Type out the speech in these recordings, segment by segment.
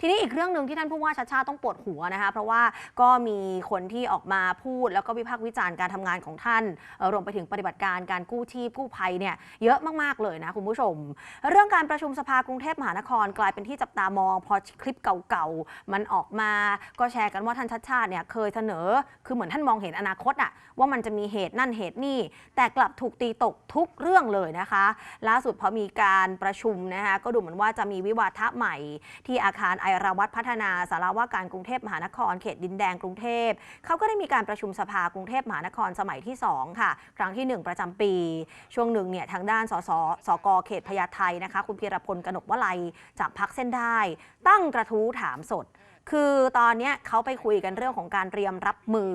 ทีนี้อีกเรื่องหนึ่งที่ท่านผู้ว่าชาติชาติต้องปวดหัวนะคะเพราะว่าก็มีคนที่ออกมาพูด แล้วก็วิพากษ์วิจารณ์การทำงานของท่านรวมไปถึงปฏิบัติการการกู้ชีพกู้ภัยเนี่ยเยอะมากๆเลยนะคุณผู้ชม เรื่องการประชุมสภากรุงเทพมหานครกลายเป็นที่จับตามอง พอคลิปเก่าๆมันออกมา ก็แชร์กันว่าท่านชัดชาติเนี่ยเคยเสนอ คือเหมือนท่านมองเห็นอนาคตอะว่ามันจะมีเหตุนั่นเหตุนี่ แต่กลับถูกตีตกทุกเรื่องเลยนะคะ ล่าสุดพอมีการประชุมนะคะก็ดูเหมือนว่าจะมีวิวาทะใหม่ที่อาคารไอราวัตพัฒนาสารว่าการกรุงเทพมหานครเขตดินแดงกรุงเทพเขาก็ได้มีการประชุมสภากรุงเทพมหานครสมัยที่ 2 ค่ะ ครั้งที่ 1 ประจำปี ช่วงหนึ่งเนี่ยทางด้านสสสกเขตพญาไทนะคะ คุณพีรพลกนกวลัยจากพักเส้นได้ ตั้งกระทู้ถามสด คือตอนนี้เขาไปคุยกันเรื่องของการเตรียมรับมือ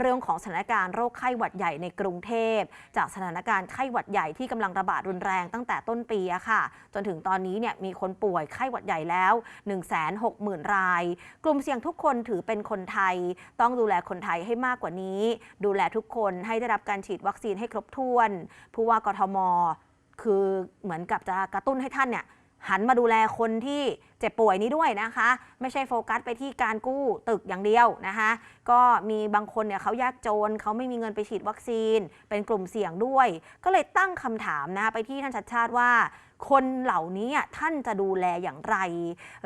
เรื่องของสถานการณ์โรคไข้หวัดใหญ่ในกรุงเทพ จากสถานการณ์ไข้หวัดใหญ่ที่กำลังระบาดรุนแรงตั้งแต่ต้นปีอะค่ะ จนถึงตอนนี้เนี่ยมีคนป่วยไข้หวัดใหญ่แล้ว 160,000 ราย กลุ่มเสี่ยงทุกคนถือเป็นคนไทย ต้องดูแลคนไทยให้มากกว่านี้ ดูแลทุกคนให้ได้รับการฉีดวัคซีนให้ครบถ้วน ผู้ว่ากทม คือเหมือนกับจะกระตุ้นให้ท่านเนี่ย หันมาดูแลคนที่เจ็บป่วยนี้ด้วยนะคะ ไม่ใช่โฟกัสไปที่การกู้ตึกอย่างเดียวนะคะ ก็มีบางคนเนี่ยเขายากจนเขาไม่มีเงินไปฉีดวัคซีน เป็นกลุ่มเสี่ยงด้วย ก็เลยตั้งคำถามนะคะไปที่ท่านชัดชาติว่า คนเหล่านี้ท่านจะดูแลอย่างไร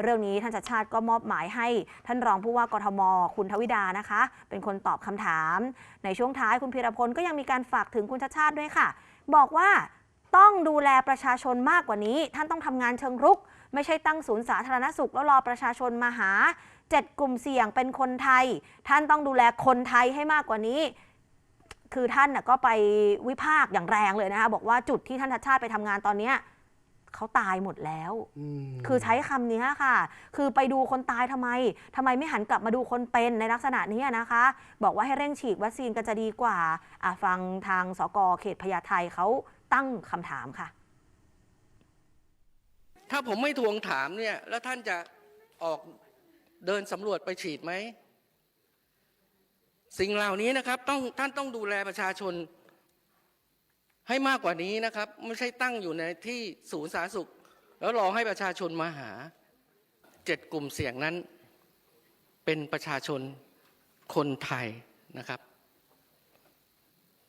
เรื่องนี้ท่านชัดชาติก็มอบหมายให้ท่านรองผู้ว่ากทม คุณทวิดานะคะ เป็นคนตอบคำถาม ในช่วงท้ายคุณพีรพลก็ยังมีการฝากถึงคุณชัดชาติด้วยค่ะ บอกว่า ต้องดูแลประชาชนมากกว่านี้ ท่านต้องทำงานเชิงรุก ไม่ใช่ตั้งศูนย์สาธารณสุขแล้วรอประชาชนมาหาเจ็ดกลุ่มเสี่ยงเป็นคนไทย ท่านต้องดูแลคนไทยให้มากกว่านี้ คือท่านก็ไปวิพากษ์อย่างแรงเลยนะคะบอกว่าจุดที่ท่านทัชชาติไปทำงานตอนนี้ เขาตายหมดแล้วอืมคือใช้คำนี้ค่ะ คือไปดูคนตายทำไมทำไมไม่หันกลับมาดูคนเป็นในลักษณะนี้นะคะ บอกว่าให้เร่งฉีดวัคซีนกันจะดีกว่าอะฟังทางสกเขตพญาไทเขาตั้งคำถามค่ะ ถ้าผมไม่ทวงถามเนี่ย แล้วท่านจะออกเดินสำรวจไปฉีดไหม สิ่งเหล่านี้นะครับต้องท่านต้องดูแลประชาชน ให้มากกว่านี้นะครับ ไม่ใช่ตั้งอยู่ในที่ศูนย์สาธารณสุข แล้วรอให้ประชาชนมาหาเจ็ดกลุ่มเสี่ยงนั้น เป็นประชาชนคนไทยนะครับ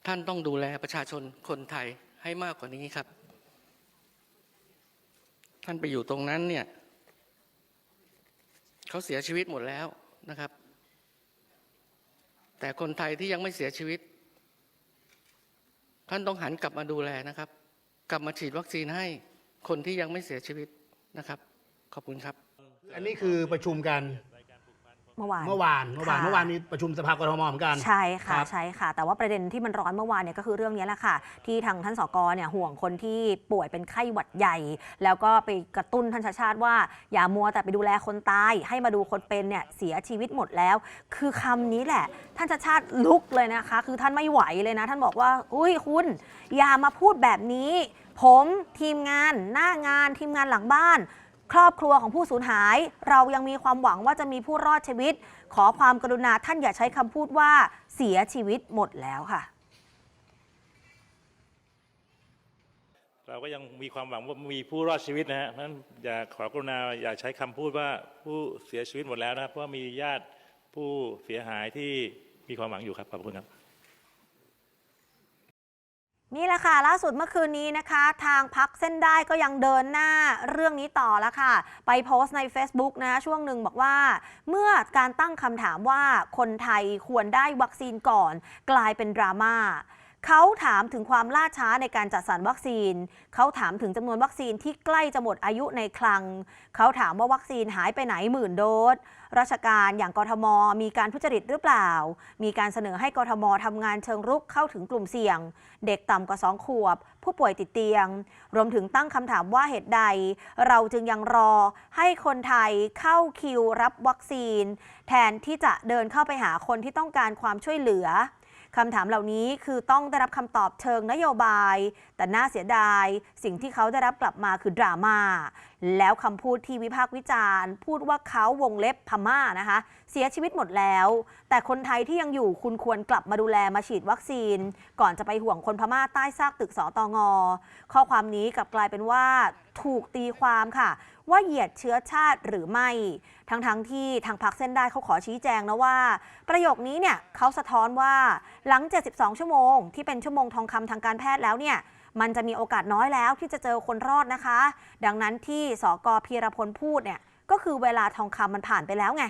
ท่านต้องดูแลประชาชนคนไทยให้มากกว่านี้ครับ ท่านไปอยู่ตรงนั้นเนี่ยเขาเสียชีวิตหมดแล้วนะครับ แต่คนไทยที่ยังไม่เสียชีวิต ท่านต้องหันกลับมาดูแลนะครับ กลับมาฉีดวัคซีนให้คนที่ยังไม่เสียชีวิตนะครับ ขอบคุณครับ อันนี้คือประชุมกัน เมื่อวาน เมื่อวานเมื่อวานค่ะ เมื่อวานมีประชุมสภากรทมเหมือนกัน ใช่ค่ะครับใช่ค่ะ แต่ว่าประเด็นที่มันร้อนเมื่อวานเนี่ยก็คือเรื่องนี้แหละค่ะ ที่ทางท่านสกเนี่ยห่วงคนที่ป่วยเป็นไข้หวัดใหญ่ แล้วก็ไปกระตุ้นท่านชาติชาติว่า อย่ามัวแต่ไปดูแลคนตาย ให้มาดูคนเป็นเนี่ยเสียชีวิตหมดแล้ว คือคำนี้แหละ ท่านชาติชาติลุกเลยนะคะ คือท่านไม่ไหวเลยนะ ท่านบอกว่า อุ้ยคุณ อย่ามาพูดแบบนี้ ผมทีมงานหน้างานทีมงานหลังบ้าน ครอบครัวของผู้สูญหาย เรายังมีความหวังว่าจะมีผู้รอดชีวิต ขอความกรุณาท่านอย่าใช้คำพูดว่าเสียชีวิตหมดแล้วค่ะ เราก็ยังมีความหวังว่ามีผู้รอดชีวิตนะฮะนั้นอย่าขอกรุณาอย่าใช้คำพูดว่าผู้เสียชีวิตหมดแล้วนะครับเพราะว่ามีญาติผู้เสียหายที่มีความหวังอยู่ครับขอบคุณครับ นี่แหละค่ะล่าสุดเมื่อคืนนี้นะคะ ทางพักเส้นได้ก็ยังเดินหน้าเรื่องนี้ต่อแล้วค่ะ ไปโพสต์ใน Facebook นะช่วงหนึ่งบอกว่า เมื่อการตั้งคำถามว่าคนไทยควรได้วัคซีนก่อน กลายเป็นดราม่า เขาถามถึงความล่าช้าในการจัดสรรวัคซีน เขาถามถึงจำนวนวัคซีนที่ใกล้จะหมดอายุในคลัง เขาถามว่าวัคซีนหายไปไหนหมื่นโดส ราชการอย่างกทม มีการทุจริตหรือเปล่า มีการเสนอให้กทมทำงานเชิงรุกเข้าถึงกลุ่มเสี่ยง เด็กต่ำกว่า 2 ขวบ ผู้ป่วยติดเตียง รวมถึงตั้งคำถามว่าเหตุใด เราจึงยังรอให้คนไทยเข้าคิวรับวัคซีน แทนที่จะเดินเข้าไปหาคนที่ต้องการความช่วยเหลือ คำถามเหล่านี้คือต้องได้รับคำตอบเชิงนโยบาย แต่น่าเสียดาย สิ่งที่เขาได้รับกลับมาคือดราม่าแล้วคำพูดที่วิพากษ์วิจารณ์ พูดว่าเขาวงเล็บพม่านะคะ สียชีวิตหมดแล้ว แต่คนไทยที่ยังอยู่คุณควรกลับมาดูแลมาฉีดวัคซีน ก่อนจะไปห่วงคนพม่าใต้ซากตึกสอตองอ ข้อความนี้กลับกลายเป็นว่าถูกตีความค่ะ ว่าเหยียดเชื้อชาติหรือไม่ ทั้งๆทที่ทางพักเส้นได้เขาขอชี้แจงนะว่า ประโยคนี้เนี่ยเขาสะท้อนว่าหลัง 72 ชั่วโมง ที่เป็นชั่วโมงทองคำทางการแพทย์แล้วเนี่ยมันจะมีโอกาสน้อยแล้วที่จะเจอคนรอดนะคะ ดังนั้นที่สกพีรพลพูดเนี่ยก็คือเวลาทองคำมันผ่านไปแล้วไง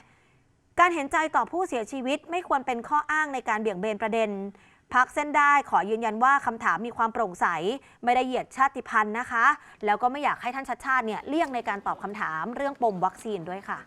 การเห็นใจต่อผู้เสียชีวิตไม่ควรเป็นข้ออ้างในการเบี่ยงเบนประเด็นพักเส้นได้ขอยืนยันว่าคำถามมีความโปร่งใส ไม่ได้เหยียดชาติพันธุ์นะคะ แล้วก็ไม่อยากให้ท่านชัดชาติเนี่ยเลี่ยงในการตอบคำถามเรื่องปมวัคซีนด้วยค่ะ